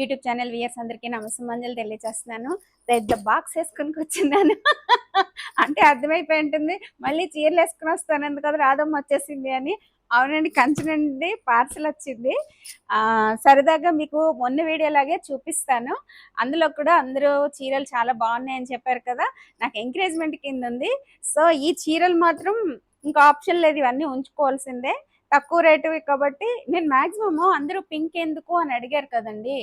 YouTube channel weirs అందరికీ నమస్సమంజలు తెలియజేస్తున్నాను. పెద్ద బాక్స్ వేసుకొని కూర్చున్నాను. అంటే అర్థమైపోయి ఉంటుంది. మళ్ళీ చీరలు వేసుకుని వస్తాను. ఎందుకు రాధమ్మ వచ్చేసింది అని. అవునండి కంచి నుండి పార్సల్ వచ్చింది. సరదాగా మీకు మొన్న వీడియో లాగే చూపిస్తాను. అందులో కూడా అందరూ చీరలు చాలా బాగున్నాయని చెప్పారు కదా. నాకు ఎంకరేజ్మెంట్ కింద ఉంది. సో ఈ చీరలు మాత్రం ఇంకా ఆప్షన్ లేదు. ఇవన్నీ ఉంచుకోవాల్సిందే. తక్కువ రేటువి కాబట్టి నేను మాక్సిమం అందరూ పింక్ ఎందుకు అని అడిగారు కదండి.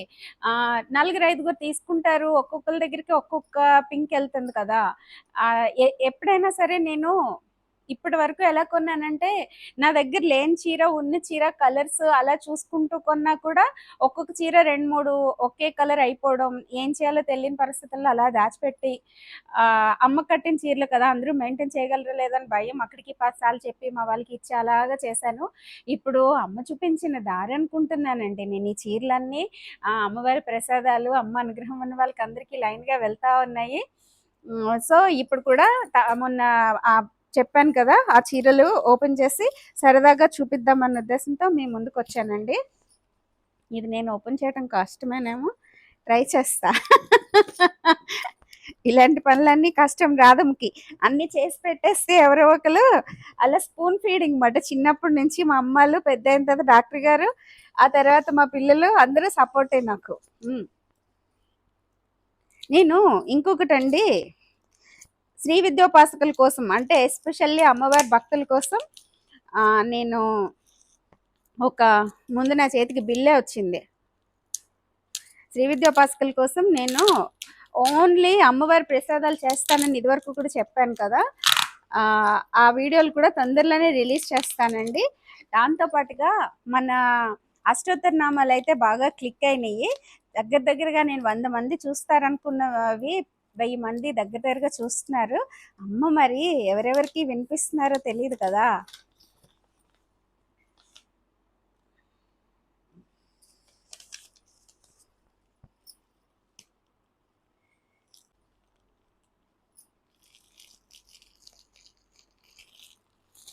ఆ నలుగురు ఐదుగురు తీసుకుంటారు ఒక్కొక్కరి దగ్గరికి ఒక్కొక్క పింక్ వెళ్తుంది కదా. ఎప్పుడైనా సరే నేను ఇప్పటి వరకు ఎలా కొన్నానంటే నా దగ్గర లేని చీర ఉన్న చీర కలర్స్ అలా చూసుకుంటూ కొన్నా కూడా ఒక్కొక్క చీర రెండు మూడు ఒకే కలర్ అయిపోవడం ఏం చేయాలో తెలియని పరిస్థితుల్లో అలా దాచిపెట్టి అమ్మ కట్టిన చీరలు కదా అందరూ మెయింటైన్ చేయగలరా లేదని భయం అక్కడికి సార్లు చెప్పి మా వాళ్ళకి ఇచ్చి అలాగా చేశాను. ఇప్పుడు అమ్మ చూపించిన దారి అనుకుంటున్నానండి. నేను ఈ చీరలన్నీ ఆ అమ్మవారి ప్రసాదాలు అమ్మ అనుగ్రహం ఉన్న వాళ్ళకి అందరికీ లైన్గా వెళ్తా ఉన్నాయి. సో ఇప్పుడు కూడా త- మొన్న చెప్పాను కదా ఆ చీరలు ఓపెన్ చేసి సరదాగా చూపిద్దామన్న ఉద్దేశంతో మీ ముందుకు వచ్చానండి. ఇది నేను ఓపెన్ చేయడం కష్టమేనేమో ట్రై చేస్తా. ఇలాంటి పనులన్నీ కష్టం రాధంకి అన్ని చేసి పెట్టేస్తే ఎవరో ఒకరు అలా స్పూన్ ఫీడింగ్ మాట. చిన్నప్పటి నుంచి మా అమ్మలు పెద్ద అయిన తర్వాత డాక్టర్ గారు ఆ తర్వాత మా పిల్లలు అందరూ సపోర్టే నాకు. నేను ఇంకొకటి అండి శ్రీ విద్యోపాసకుల కోసం అంటే ఎస్పెషల్లీ అమ్మవారి భక్తుల కోసం నేను ఒక ముందు నా చేతికి బిల్లే వచ్చింది. శ్రీ విద్యోపాసకుల కోసం నేను ఓన్లీ అమ్మవారి ప్రసాదాలు చేస్తానని ఇదివరకు కూడా చెప్పాను కదా. ఆ, వీడియోలు కూడా తొందరలోనే రిలీజ్ చేస్తానండి. దాంతో పాటుగా మన అష్టోత్తర నామాలు అయితే బాగా క్లిక్ అయినాయి. దగ్గర దగ్గరగా నేను వంద మంది చూస్తారనుకున్నవి వెయ్యి మంది దగ్గర దగ్గరగా చూస్తున్నారు. అమ్మ మరి ఎవరెవరికి వినిపిస్తున్నారో తెలియదు కదా.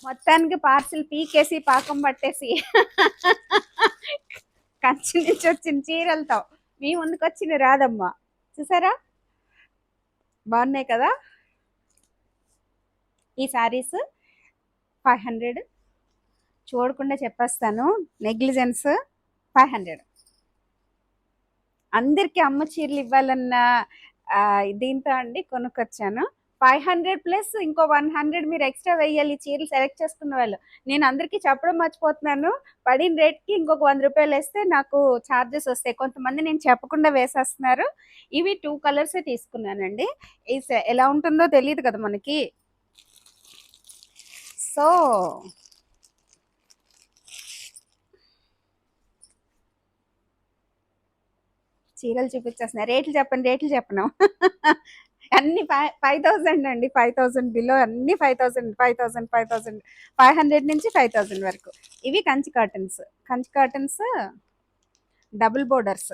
మొత్తానికి పార్సిల్ పీకేసి పాకం పట్టేసి. కంచి నుంచి వచ్చిన చీరలతో మీ ముందుకు వచ్చిన రాదమ్మ. చూసారా? బాగున్నాయి కదా? ఈ శారీస్ ఫైవ్ హండ్రెడ్ చూడకుండా చెప్పేస్తాను. నెగ్లిజెన్స్ ఫైవ్ హండ్రెడ్ అందరికీ అమ్మ చీరలు ఇవ్వాలన్న దీంతో అండి కొనుక్కొచ్చాను. ఫైవ్ హండ్రెడ్ ప్లస్ ఇంకో వన్ హండ్రెడ్ మీరు ఎక్స్ట్రా వేయాలి చీరలు సెలెక్ట్ చేసుకున్న వాళ్ళు. నేను అందరికీ చెప్పడం మర్చిపోతున్నాను. పడిన రేట్కి ఇంకొక వంద రూపాయలు వేస్తే నాకు ఛార్జెస్ వస్తాయి. కొంతమంది నేను చెప్పకుండా వేసేస్తున్నారు. ఇవి టూ కలర్సే తీసుకున్నానండి. ఎలా ఉంటుందో తెలియదు కదా మనకి. సో చీరలు చూపించేస్తున్నా. రేట్లు చెప్పండి రేట్లు చెప్పను. అన్ని ఫైవ్ ఫైవ్ థౌసండ్ అండి. ఫైవ్ థౌసండ్ బిలో అన్ని five thousand five thousand five thousand five hundred నుంచి ఫైవ్ థౌసండ్ వరకు. ఇవి Kanchi cottons Kanchi cottons double borders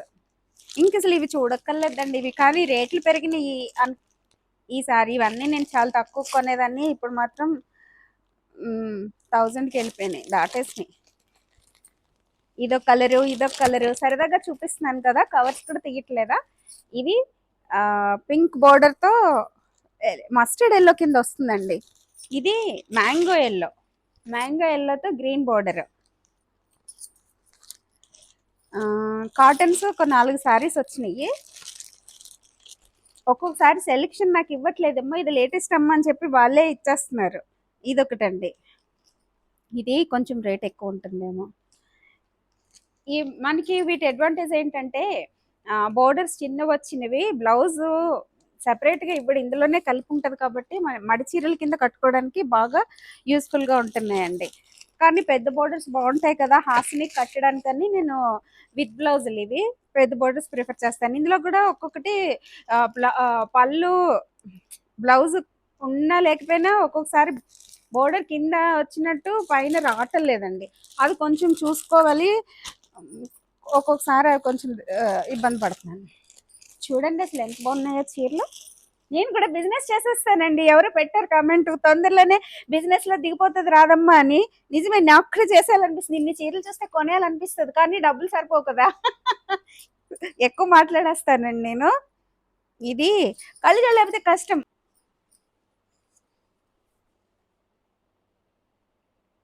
ఇంక అసలు ఇవి చూడక్కర్లేదండి ఇవి. కానీ రేట్లు పెరిగినాయి. అన్- ఈసారి ఇవన్నీ నేను చాలా తక్కువ కొనేదాన్ని. ఇప్పుడు మాత్రం థౌజండ్కి వెళ్ళిపోయినాయి. దాటేసినాయి. ఇదొక కలరు ఇదొక కలరు సరదాగా చూపిస్తున్నాను కదా. కవర్స్ కూడా తీయట్లేదా? ఇవి పింక్ బోర్డర్తో మస్టర్డ్ ఎల్లో కింద వస్తుందండి. ఇది మ్యాంగో ఎల్లో మ్యాంగో ఎల్లోతో గ్రీన్ బోర్డర్ కాటన్స్ ఒక నాలుగు శారీస్ వచ్చినాయి. ఒక్కొక్కసారి సెలెక్షన్ నాకు ఇవ్వట్లేదమ్మా ఇది లేటెస్ట్ అమ్మ అని చెప్పి వాళ్ళే ఇచ్చేస్తున్నారు. ఇదొకటండి. ఇది కొంచెం రేట్ ఎక్కువ ఉంటుందేమో. ఈ మనకి వీటి అడ్వాంటేజ్ ఏంటంటే బోర్డర్స్ చిన్నవి వచ్చినవి బ్లౌజ్ సెపరేట్గా ఇప్పుడు ఇందులోనే కలిపి ఉంటుంది కాబట్టి మడి చీరల కింద కట్టుకోవడానికి బాగా యూస్ఫుల్గా ఉంటున్నాయండి. కానీ పెద్ద బోర్డర్స్ బాగుంటాయి కదా హాస్ని కట్టడానికని నేను విత్ బ్లౌజులు ఇవి పెద్ద బోర్డర్స్ ప్రిఫర్ చేస్తాను. ఇందులో కూడా ఒక్కొక్కటి పళ్ళు బ్లౌజ్ ఉన్నా లేకపోయినా ఒక్కొక్కసారి బోర్డర్ కింద వచ్చినట్టు పైన రావటం లేదండి. అది కొంచెం చూసుకోవాలి. ఒక్కొక్కసారి అవి కొంచెం ఇబ్బంది పడుతున్నాను. చూడండి అసలు ఎంత బాగున్నాయో చీరలు. నేను కూడా బిజినెస్ చేసేస్తానండి. ఎవరు పెట్టారు కామెంట్? తొందరలోనే బిజినెస్లో దిగిపోతుంది రాదమ్మా అని. నిజమే నాకు కూడా చేసేయాలనిపిస్తుంది. ఇన్ని చీరలు చూస్తే కొనేయాలనిపిస్తుంది కానీ డబ్బులు సరిపోవు కదా. ఎక్కువ మాట్లాడేస్తానండి నేను. ఇది కళ్ళు లేకపోతే కష్టం.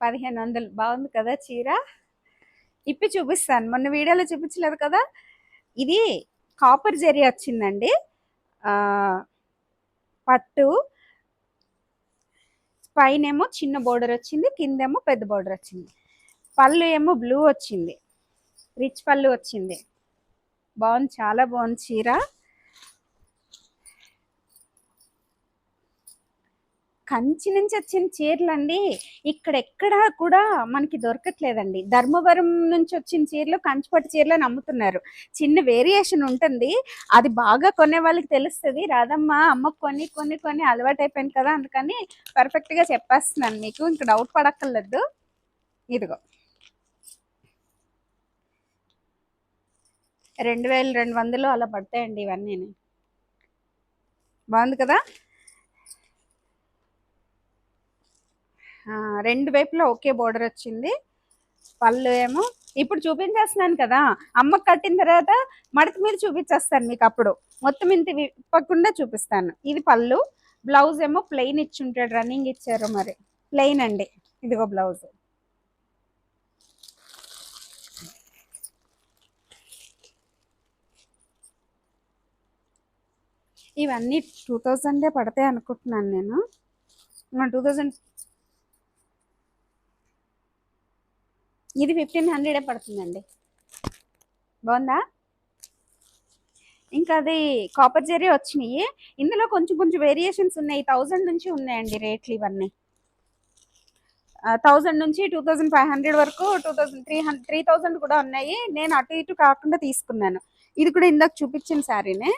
పదిహేను వందలు. బాగుంది కదా చీర? ఇప్పి చూపిస్తాను. మొన్న వీడియోలో చూపించలేదు కదా? ఇది కాపర్ జరీ వచ్చిందండి. పట్టు పైన ఏమో చిన్న బోర్డర్ వచ్చింది కిందేమో పెద్ద బోర్డర్ వచ్చింది. పళ్ళు ఏమో బ్లూ వచ్చింది. రిచ్ పళ్ళు వచ్చింది. బాగుంది చాలా బాగుంది చీర. కంచి నుంచి వచ్చిన చీరలు అండి ఇక్కడ ఎక్కడ కూడా మనకి దొరకట్లేదండి. ధర్మవరం నుంచి వచ్చిన చీరలు కంచిపట్టు చీరలు అని అమ్ముతున్నారు. చిన్న వేరియేషన్ ఉంటుంది. అది బాగా కొనే వాళ్ళకి తెలుస్తుంది. రాదమ్మ అమ్మ కొన్ని కొన్ని కొన్ని అలవాటు అయిపోయింది కదా అందుకని పర్ఫెక్ట్గా చెప్పేస్తున్నాను మీకు. ఇంక డౌట్ పడక్కర్లేదు. ఇదిగో. రెండు వేల రెండు వందలు అలా పడతాయండి ఇవన్నీ బాగుంది కదా? రెండు వైపులా ఒకే బోర్డర్ వచ్చింది. పళ్ళు ఏమో ఇప్పుడు చూపించేస్తున్నాను కదా అమ్మకు కట్టిన తర్వాత మడత మీద చూపించేస్తాను మీకు అప్పుడు. మొత్తం ఇంత విప్పకుండా చూపిస్తాను. ఇది పళ్ళు బ్లౌజ్ ఏమో ప్లెయిన్ ఇచ్చి ఉంటాడు రన్నింగ్ ఇచ్చారు మరి. ప్లెయిన్ అండి ఇదిగో బ్లౌజ్ ఇవన్నీ టూ థౌజండే పడతాయి అనుకుంటున్నాను నేను. టూ థౌజండ్ ఇది ఫిఫ్టీన్ హండ్రెడే పడుతుందండి. బాగుందా? ఇంకా అది కాపర్ జరీ వచ్చినాయి. ఇందులో కొంచెం కొంచెం వేరియేషన్స్ ఉన్నాయి. థౌజండ్ నుంచి ఉన్నాయండి రేట్లు ఇవన్నీ. థౌజండ్ నుంచి టూ థౌజండ్ ఫైవ్ హండ్రెడ్ వరకు two thousand three hundred three thousand కూడా ఉన్నాయి. నేను అటు ఇటు కాకుండా తీసుకున్నాను. ఇది కూడా ఇందాక చూపించిన శారీనే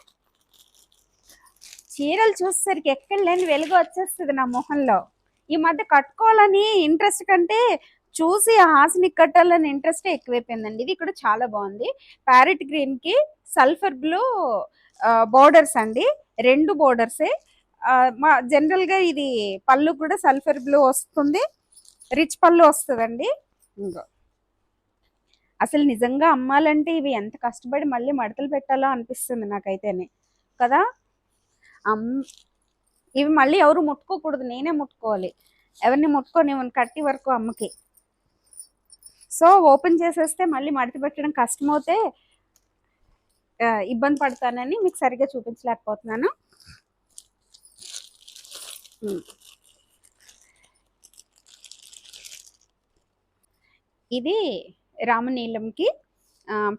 చీరలు చూసేసరికి ఎక్కడ లేని వెలుగు వచ్చేస్తుంది నా మొహంలో. ఈ మధ్య కట్టుకోవాలని ఇంట్రెస్ట్ కంటే చూసి హాసిని కట్టాలని ఇంట్రెస్ట్ ఎక్కువైపోయిందండి. ఇది కూడా చాలా బాగుంది. ప్యారెట్ గ్రీన్కి సల్ఫర్ బ్లూ బోర్డర్స్ అండి. రెండు బోర్డర్సే మా జనరల్గా ఇది పళ్ళు కూడా సల్ఫర్ బ్లూ వస్తుంది. రిచ్ పళ్ళు వస్తుందండి. ఇంకో అసలు నిజంగా అమ్మాలంటే ఇవి ఎంత కష్టపడి మళ్ళీ మడతలు పెట్టాలో అనిపిస్తుంది నాకైతేనే. కదా? అమ్ ఇవి మళ్ళీ ఎవరు ముట్టుకోకూడదు. నేనే ముట్టుకోవాలి. ఎవరిని ముట్టుకొని కట్టి వరకు అమ్మకి. సో ఓపెన్ చేసేస్తే మళ్ళీ మడత పెట్టడం కష్టమవుతే ఇబ్బంది పడతానని మీకు సరిగ్గా చూపించలేకపోతున్నాను. ఇది రామనీలంకి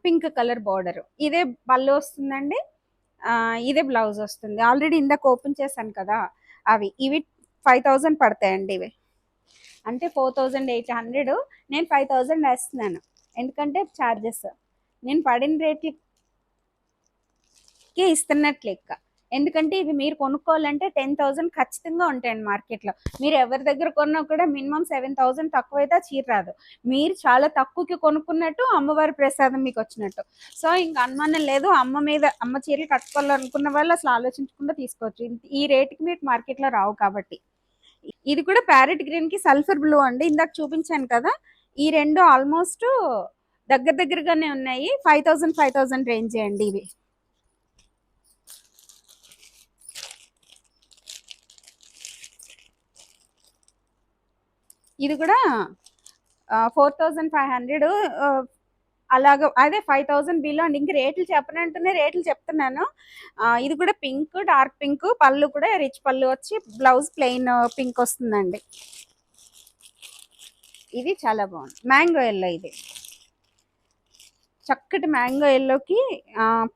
పింక్ కలర్ బార్డర్. ఇదే పళ్ళు వస్తుందండి. ఇదే బ్లౌజ్ వస్తుంది. ఆల్రెడీ ఇందాక ఓపెన్ చేశాను కదా అవి. ఇవి ఫైవ్ థౌజండ్ పడతాయండి ఇవి. అంటే ఫోర్ థౌజండ్ ఎయిట్ హండ్రెడ్ నేను ఫైవ్ థౌజండ్ వేస్తున్నాను. ఎందుకంటే ఛార్జెస్ నేను పడిన రేట్లకి ఇస్తున్నట్లు లెక్క. ఎందుకంటే ఇది మీరు కొనుక్కోవాలంటే టెన్ థౌజండ్ ఖచ్చితంగా ఉంటాయండి మార్కెట్లో. మీరు ఎవరి దగ్గర కొన్నా కూడా మినిమం సెవెన్ థౌజండ్ తక్కువ ఆ చీర రాదు. మీరు చాలా తక్కువకి కొనుక్కున్నట్టు అమ్మవారి ప్రసాదం మీకు వచ్చినట్టు. సో ఇంకా అనుమానం లేదు. అమ్మ మీద అమ్మ చీరలు కట్టుకోవాలనుకున్న వాళ్ళు అసలు ఆలోచించకుండా తీసుకోవచ్చు. ఈ రేటుకి మీకు మార్కెట్లో రావు కాబట్టి. ఇది కూడా ప్యారెట్ గ్రీన్కి సల్ఫర్ బ్లూ అండి. ఇందాక చూపించాను కదా ఈ రెండు ఆల్మోస్ట్ దగ్గర దగ్గరగానే ఉన్నాయి. Five thousand five thousand range అండి ఇవి. ఇది కూడా ఫోర్ థౌజండ్ ఫైవ్ హండ్రెడ్ అలాగ అదే ఫైవ్ థౌజండ్ బిలో అండి. ఇంక రేట్లు చెప్పనంటేనే రేట్లు చెప్తున్నాను. ఇది కూడా పింక్ డార్క్ పింక్. పళ్ళు కూడా రిచ్ పళ్ళు వచ్చి బ్లౌజ్ ప్లెయిన్ పింక్ వస్తుందండి. ఇది చాలా బాగుంది. మ్యాంగో ఎల్లో ఇది. చక్కటి మ్యాంగో ఎల్లోకి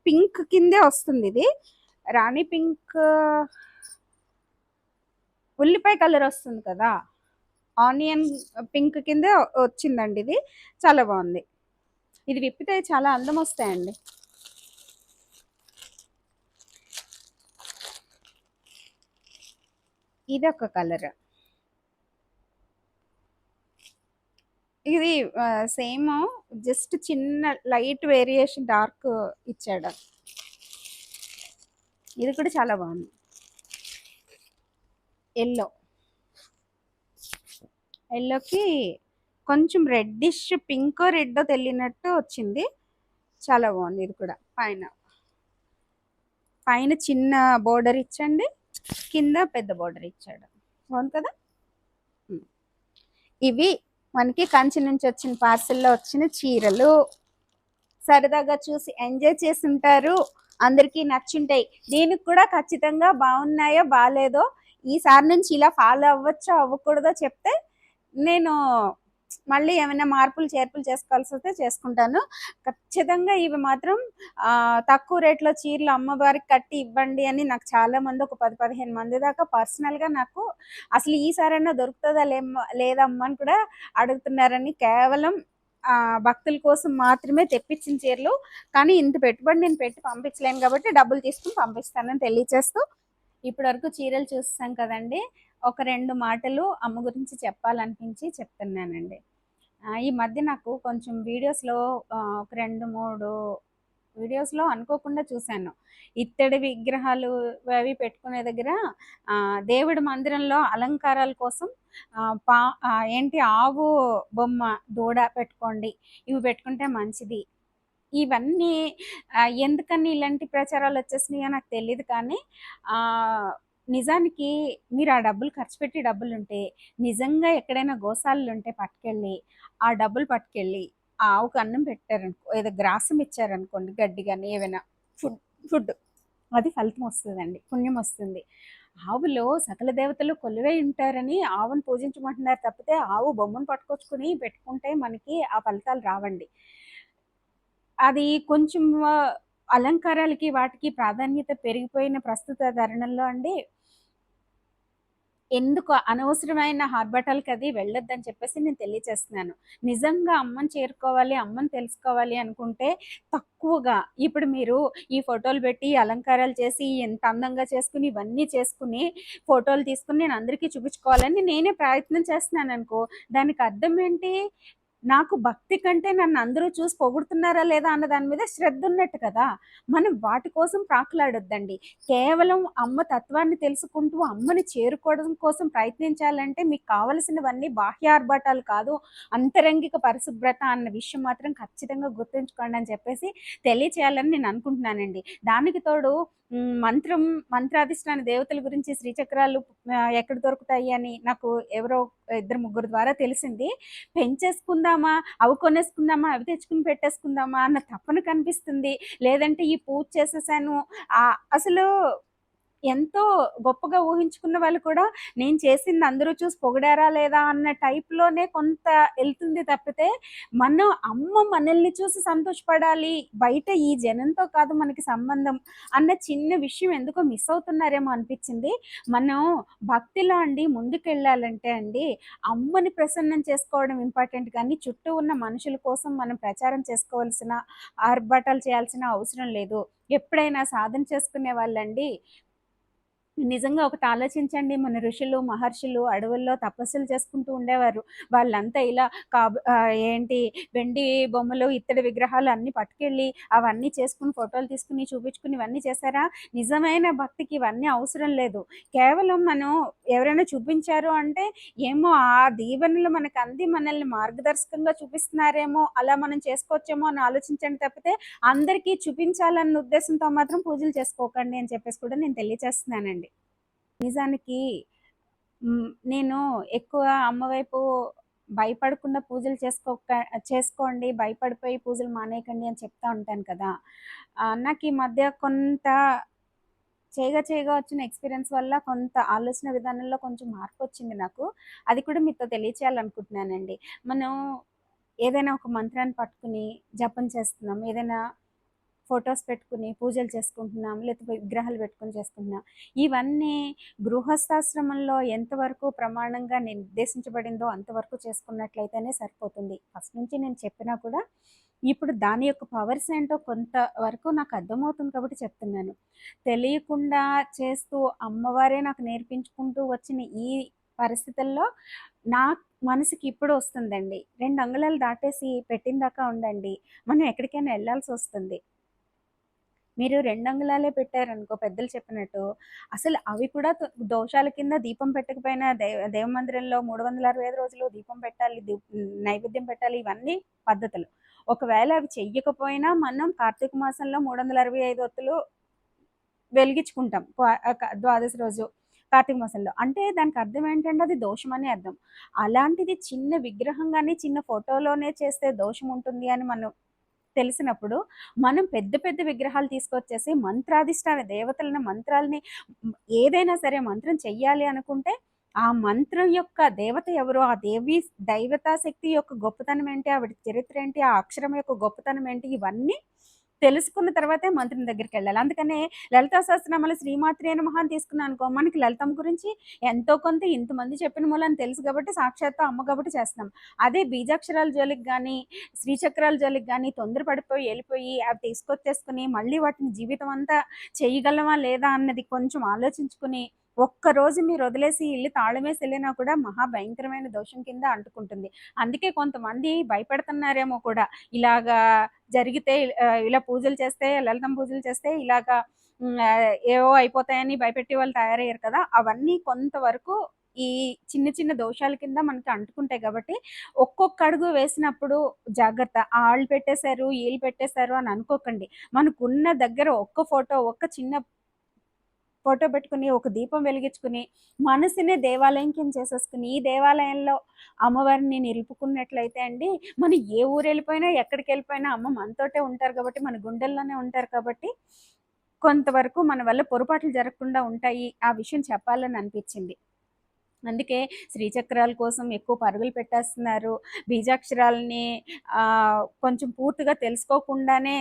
పింక్ కిందే వస్తుంది ఇది. రాణి పింక్ ఉల్లిపాయ కలర్ వస్తుంది కదా. ఆనియన్ పింక్ కిందే వచ్చిందండి ఇది. చాలా బాగుంది. ఇది విప్పితే చాలా అందం వస్తాయండి. ఇది ఒక కలర్. ఇది సేమ్ జస్ట్ చిన్న లైట్ వేరియేషన్ డార్క్ ఇచ్చాడు. ఇది కూడా చాలా బాగుంది. ఎల్లో. ఎల్లోకి కొంచెం రెడ్డిష్ పింక్ రెడ్ తెలియనట్టు వచ్చింది. చాలా బాగుంది ఇది కూడా. పైన. పైన చిన్న బోర్డర్ ఇచ్చండి. కింద పెద్ద బోర్డర్ ఇచ్చాడు. బాగుంది కదా? ఇవి మనకి కంచి నుంచి వచ్చిన పార్సిల్లో వచ్చిన చీరలు. సరదాగా చూసి ఎంజాయ్ చేసి ఉంటారు అందరికీ నచ్చుంటాయి. దీనికి కూడా ఖచ్చితంగా బాగున్నాయో బాగాలేదో ఈసారి నుంచి ఇలా ఫాలో అవ్వచ్చో అవ్వకూడదో చెప్తే నేను మళ్ళీ ఏమైనా మార్పులు చేర్పులు చేసుకోవాల్సి వస్తే చేసుకుంటాను. ఖచ్చితంగా ఇవి మాత్రం తక్కువ రేట్లో చీరలు అమ్మవారికి కట్టి ఇవ్వండి అని నాకు చాలా మంది ఒక పది పదిహేను మంది దాకా పర్సనల్గా నాకు అసలు ఈసారైనా దొరుకుతుందా లేమ్మా లేదమ్మా అని కూడా అడుగుతున్నారని కేవలం భక్తుల కోసం మాత్రమే తెప్పించిన చీరలు. కానీ ఇంత పెట్టుబడి నేను పెట్టి పంపించలేను కాబట్టి డబ్బులు తీసుకుని పంపిస్తానని తెలియచేస్తూ ఇప్పటి వరకు చీరలు చూస్తాం కదండి. ఒక రెండు మాటలు అమ్మ గురించి చెప్పాలనిపించి చెప్తున్నానండి. ఈ మధ్య నాకు కొంచెం వీడియోస్లో ఒక రెండు మూడు వీడియోస్లో అనుకోకుండా చూశాను. ఇత్తడి విగ్రహాలు అవి పెట్టుకునే దగ్గర దేవుడి మందిరంలో అలంకారాల కోసం పా ఏంటి ఆవు బొమ్మ దూడ పెట్టుకోండి ఇవి పెట్టుకుంటే మంచిది. ఇవన్నీ ఎందుకని ఇలాంటి ప్రచారాలు వచ్చేసినాయో నాకు తెలియదు కానీ నిజానికి మీరు ఆ డబ్బులు ఖర్చు పెట్టి డబ్బులు ఉంటే నిజంగా ఎక్కడైనా గోశాలలు ఉంటే పట్టుకెళ్ళి ఆ డబ్బులు పట్టుకెళ్ళి ఆ ఆవుకు అన్నం పెట్టారనుకో ఏదో గ్రాసం ఇచ్చారనుకోండి గడ్డి కానీ ఏమైనా ఫుడ్ ఫుడ్ అది ఫలితం వస్తుందండి పుణ్యం వస్తుంది. ఆవులో సకల దేవతలు కొలువై ఉంటారని ఆవును పూజించమంటున్నారు తప్పితే ఆవు బొమ్మను పట్టుకొచ్చుకుని పెట్టుకుంటే మనకి ఆ ఫలితాలు రావండి. అది కొంచెం అలంకారాలకి వాటికి ప్రాధాన్యత పెరిగిపోయిన ప్రస్తుత తరుణంలో అండి ఎందుకు అనవసరమైన హార్బటల్కి అది వెళ్ళొద్దని చెప్పేసి నేను తెలియచేస్తున్నాను. నిజంగా అమ్మని చేరుకోవాలి అమ్మని తెలుసుకోవాలి అనుకుంటే తక్కువగా ఇప్పుడు మీరు ఈ ఫోటోలు పెట్టి అలంకారాలు చేసి ఎంత అందంగా చేసుకుని ఇవన్నీ చేసుకుని ఫోటోలు తీసుకుని నేను అందరికీ చూపించుకోవాలని నేనే ప్రయత్నం చేస్తున్నాను అనుకో దానికి అర్థం ఏంటి? నాకు భక్తి కంటే నన్ను అందరూ చూసి పొగుడుతున్నారా లేదా అన్న దాని మీద శ్రద్ధ ఉన్నట్టు కదా. మనం వాటి కోసం ప్రాకులాడొద్దండి. కేవలం అమ్మ తత్వాన్ని తెలుసుకుంటూ అమ్మని చేరుకోవడం కోసం ప్రయత్నించాలంటే మీకు కావలసినవన్నీ బాహ్య ఆర్భాటాలు కాదు అంతరంగిక పరిశుభ్రత అన్న విషయం మాత్రం ఖచ్చితంగా గుర్తుంచుకోండి అని చెప్పేసి తెలియచేయాలని నేను అనుకుంటున్నానండి. దానికి తోడు మంత్రం మంత్రాధిష్టాన దేవతల గురించి శ్రీచక్రాలు ఎక్కడ దొరుకుతాయి అని నాకు ఎవరో ఇద్దరు ముగ్గురు ద్వారా తెలిసింది. పెంచేసుకుందామా? అవి కొనేసుకుందామా? అవి తెచ్చుకుని పెట్టేసుకుందామా? అన్న తప్పన కనిపిస్తుంది. లేదంటే ఈ పూజ చేసేసాను. అసలు ఎంతో గొప్పగా ఊహించుకున్న వాళ్ళు కూడా నేను చేసింది అందరూ చూసి పొగిడారా లేదా? అన్న టైప్లోనే కొంత వెళ్తుంది తప్పితే మనం అమ్మ మనల్ని చూసి సంతోషపడాలి బయట ఈ జనంతో కాదు మనకి సంబంధం అన్న చిన్న విషయం ఎందుకో మిస్ అవుతున్నారేమో అనిపించింది. మనం భక్తిలో అండి ముందుకెళ్ళాలంటే అండి అమ్మని ప్రసన్నం చేసుకోవడం ఇంపార్టెంట్ కానీ చుట్టూ ఉన్న మనుషుల కోసం మనం ప్రచారం చేసుకోవాల్సిన ఆర్భాటాలు చేయాల్సిన అవసరం లేదు. ఎప్పుడైనా సాధన చేసుకునే వాళ్ళండి. నిజంగా ఒకటి ఆలోచించండి. మన ఋషులు మహర్షులు అడవుల్లో తపస్సులు చేసుకుంటూ ఉండేవారు. వాళ్ళంతా ఇలా కాబ ఏంటి వెండి బొమ్మలు ఇత్తడి విగ్రహాలు అన్నీ పట్టుకెళ్ళి అవన్నీ చేసుకుని ఫోటోలు తీసుకుని చూపించుకుని ఇవన్నీ చేశారా? నిజమైన భక్తికి ఇవన్నీ అవసరం లేదు. కేవలం మనం ఎవరైనా చూపించారు అంటే ఏమో ఆ దీవెనలు మనకు అంది మనల్ని మార్గదర్శకంగా చూపిస్తున్నారేమో అలా మనం చేసుకోవచ్చేమో అని ఆలోచించండి తప్పితే అందరికీ చూపించాలన్న ఉద్దేశంతో మాత్రం పూజలు చేసుకోకండి అని చెప్పేసి కూడా నేను తెలియచేస్తున్నానండి. నిజానికి నేను ఎక్కువ అమ్మవైపు భయపడకుండా పూజలు చేసుకోక చేసుకోండి భయపడిపోయి పూజలు మానేయకండి అని చెప్తా ఉంటాను కదా. నాకు ఈ మధ్య కొంత చేయగా చేయగా వచ్చిన ఎక్స్పీరియన్స్ వల్ల కొంత ఆలోచన విధానంలో కొంచెం మార్పు వచ్చింది నాకు. అది కూడా మీతో తెలియచేయాలనుకుంటున్నానండి. మనం ఏదైనా ఒక మంత్రాన్ని పట్టుకుని జపం చేస్తున్నాం ఏదైనా ఫొటోస్ పెట్టుకుని పూజలు చేసుకుంటున్నాం లేకపోతే విగ్రహాలు పెట్టుకుని చేసుకుంటున్నాం. ఇవన్నీ గృహస్థాశ్రమంలో ఎంతవరకు ప్రమాణంగా నిర్దేశించబడిందో అంతవరకు చేసుకున్నట్లయితేనే సరిపోతుంది. ఫస్ట్ నుంచి నేను చెప్పినా కూడా ఇప్పుడు దాని యొక్క పవర్స్ ఏంటో కొంతవరకు నాకు అర్థమవుతుంది కాబట్టి చెప్తున్నాను. తెలియకుండా చేస్తూ అమ్మవారే నాకు నేర్పించుకుంటూ వచ్చిన ఈ పరిస్థితుల్లో నా మనసుకి ఇప్పుడు వస్తుందండి. రెండు అంగుళాలు దాటేసి పెట్టిందాకా ఉండండి మనం ఎక్కడికైనా వెళ్ళాల్సి వస్తుంది. మీరు రెండు అంగుళాలే పెట్టారనుకో పెద్దలు చెప్పినట్టు. అసలు అవి కూడా దోషాల కింద దీపం పెట్టకపోయినా దేవ దేవ మందిరంలో మూడు వందల అరవై ఐదు రోజులు దీపం పెట్టాలి నైవేద్యం పెట్టాలి ఇవన్నీ పద్ధతులు. ఒకవేళ అవి చెయ్యకపోయినా మనం కార్తీక మాసంలో మూడు వందల అరవై ఐదు ఒత్తులు వెలిగించుకుంటాం. ద్వాదశి రోజు కార్తీక మాసంలో. అంటే దానికి అర్థం ఏంటంటే అది దోషం అని అర్థం. అలాంటిది చిన్న విగ్రహం కానీ చిన్న ఫోటోలోనే చేస్తే దోషం ఉంటుంది అని మనం తెలిసినప్పుడు మనం పెద్ద పెద్ద విగ్రహాలు తీసుకొచ్చేసి మంత్రాధిష్టాన దేవతలను మంత్రాలని ఏదైనా సరే మంత్రం చెయ్యాలి అనుకుంటే ఆ మంత్రం యొక్క దేవత ఎవరు? ఆ దేవి దైవతా శక్తి యొక్క గొప్పతనం ఏంటి? ఆవిడ చరిత్ర ఏంటి? ఆ అక్షరం యొక్క గొప్పతనం ఏంటి? ఇవన్నీ తెలుసుకున్న తర్వాతే మంత్రిని దగ్గరికి వెళ్ళాలి. అందుకనే లలితా సహస్రనామాలు శ్రీమాత్రి నమః మహాన్ తీసుకున్నాను అనుకో మనకి లలితం గురించి ఎంతో కొంత ఇంతమంది చెప్పిన మూలని తెలుసు కాబట్టి సాక్షాత్తు అమ్మ కాబట్టి చేస్తున్నాం అదే బీజాక్షరాల జోలికి కానీ శ్రీచక్రాల జోలికి కానీ తొందర పడిపోయి వెళ్ళిపోయి అవి తీసుకొచ్చేసుకుని మళ్ళీ వాటిని జీవితం అంతా చేయగలమా లేదా అన్నది కొంచెం ఆలోచించుకుని ఒక్క రోజు మీరు వదిలేసి ఇల్లు తాళమేసి వెళ్ళినా కూడా మహా భయంకరమైన దోషం కింద అంటుకుంటుంది. అందుకే కొంతమంది భయపెడుతున్నారేమో కూడా. ఇలాగా జరిగితే ఇలా పూజలు చేస్తే లలితం పూజలు చేస్తే ఇలాగా ఏవో అయిపోతాయని భయపెట్టి వాళ్ళు తయారయ్యారు కదా. అవన్నీ కొంతవరకు ఈ చిన్న చిన్న దోషాల కింద మనకి అంటుకుంటాయి కాబట్టి ఒక్కొక్క అడుగు వేసినప్పుడు జాగ్రత్త. ఆళ్ళు వాళ్ళు పెట్టేశారు వీళ్ళు పెట్టేశారు అని అనుకోకండి. మనకున్న దగ్గర ఒక్క ఫోటో ఒక్క చిన్న ఫోటో పెట్టుకుని ఒక దీపం వెలిగించుకుని మనసునే దేవాలయం కింద చేసేసుకుని ఈ దేవాలయంలో అమ్మవారిని నిలుపుకున్నట్లయితే అండి మనం ఏ ఊరు వెళ్ళిపోయినా ఎక్కడికి వెళ్ళిపోయినా అమ్మ మనతోటే ఉంటారు కాబట్టి మన గుండెల్లోనే ఉంటారు కాబట్టి కొంతవరకు మన వల్ల పొరపాట్లు జరగకుండా ఉంటాయి ఆ విషయం చెప్పాలని అనిపించింది. అందుకే శ్రీచక్రాల కోసం ఎక్కువ పరుగులు పెట్టేస్తున్నారు. బీజాక్షరాలని కొంచెం పూర్తిగా తెలుసుకోకుండానే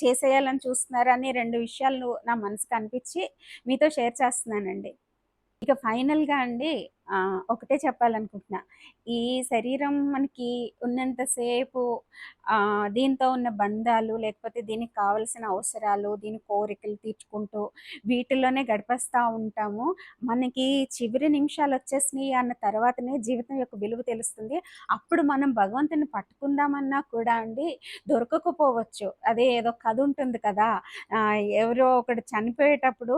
చేసేయాలని చూస్తున్నారు అని రెండు విషయాలు నా మనసుకు అనిపించి మీతో షేర్ చేస్తున్నానండి. ఇక ఫైనల్గా అండి ఒకటే చెప్పాలనుకుంటున్నా. ఈ శరీరం మనకి ఉన్నంతసేపు దీంతో ఉన్న బంధాలు లేకపోతే దీనికి కావలసిన అవసరాలు దీని కోరికలు తీర్చుకుంటూ వీటిలోనే గడిపేస్తూ ఉంటాము. మనకి చివరి నిమిషాలు వచ్చేసినాయి అన్న తర్వాతనే జీవితం యొక్క విలువ తెలుస్తుంది. అప్పుడు మనం భగవంతుని పట్టుకుందామన్నా కూడా అండి దొరకకపోవచ్చు. అదే ఏదో కథ ఉంటుంది కదా ఎవరో ఒకడు చనిపోయేటప్పుడు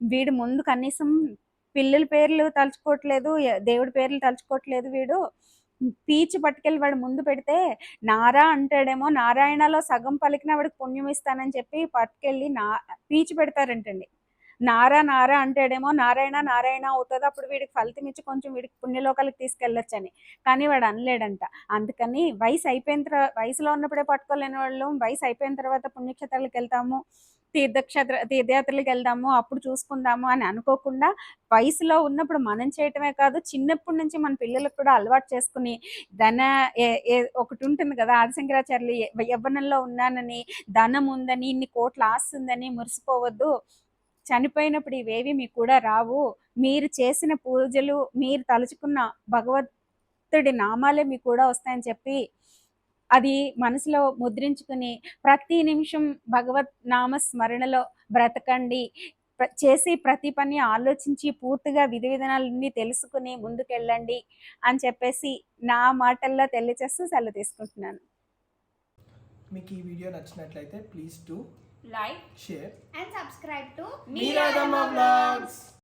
వీడు ముందు కనీసం పిల్లల పేర్లు తలుచుకోవట్లేదు దేవుడి పేర్లు తలుచుకోవట్లేదు వీడు. పీచ్ పట్టుకెళ్ళి వాడు ముందు పెడితే నారా అంటాడేమో నారాయణలో సగం పలికిన వాడికి పుణ్యం ఇస్తానని చెప్పి పట్టుకెళ్ళి నా పీచ్ పెడతారంటండి. నారా నారా అంటాడేమో నారాయణ నారాయణ అవుతుంది. అప్పుడు వీడికి ఫలితం ఇచ్చి కొంచెం వీడికి పుణ్యలోకాలకు తీసుకెళ్ళొచ్చని. కానీ వాడు అనలేడంట. అందుకని వయసు అయిపోయిన తర్వాత వయసులో ఉన్నప్పుడే పట్టుకోలేని వాళ్ళు. వయసు అయిపోయిన తర్వాత పుణ్యక్షేత్రాలకు వెళ్తాము. తీర్థక్షేత్ర తీర్థయాత్రలకు వెళ్దాము అప్పుడు చూసుకుందాము అని అనుకోకుండా వయసులో ఉన్నప్పుడు మనం చేయటమే కాదు చిన్నప్పటి నుంచి మన పిల్లలకు కూడా అలవాటు చేసుకుని ధన ఏ- ఒకటి ఉంటుంది కదా ఆదిశంకరాచార్యులు యవ్వనంలో ఉన్నానని ధనం ఉందని ఇన్ని కోట్ల ఆస్తి ఉందని మురిసిపోవద్దు. చనిపోయినప్పుడు ఇవేవి మీకు కూడా రావు. మీరు చేసిన పూజలు మీరు తలుచుకున్న భగవంతుడి నామాలే మీకు కూడా వస్తాయని చెప్పి అది మనసులో ముద్రించుకుని ప్రతి నిమిషం భగవత్ నామ స్మరణలో బ్రతకండి చేసే ప్రతి పని ఆలోచించి పూర్తిగా విధి విధానాలన్నీ తెలుసుకుని ముందుకెళ్ళండి అని చెప్పేసి నా మాటల్లో తెలియచేస్తూ సెలవు తీసుకుంటున్నాను. మీకు ఈ వీడియో నచ్చినట్లయితే please to like share to మీరాదమ్మ బ్లాగ్స్.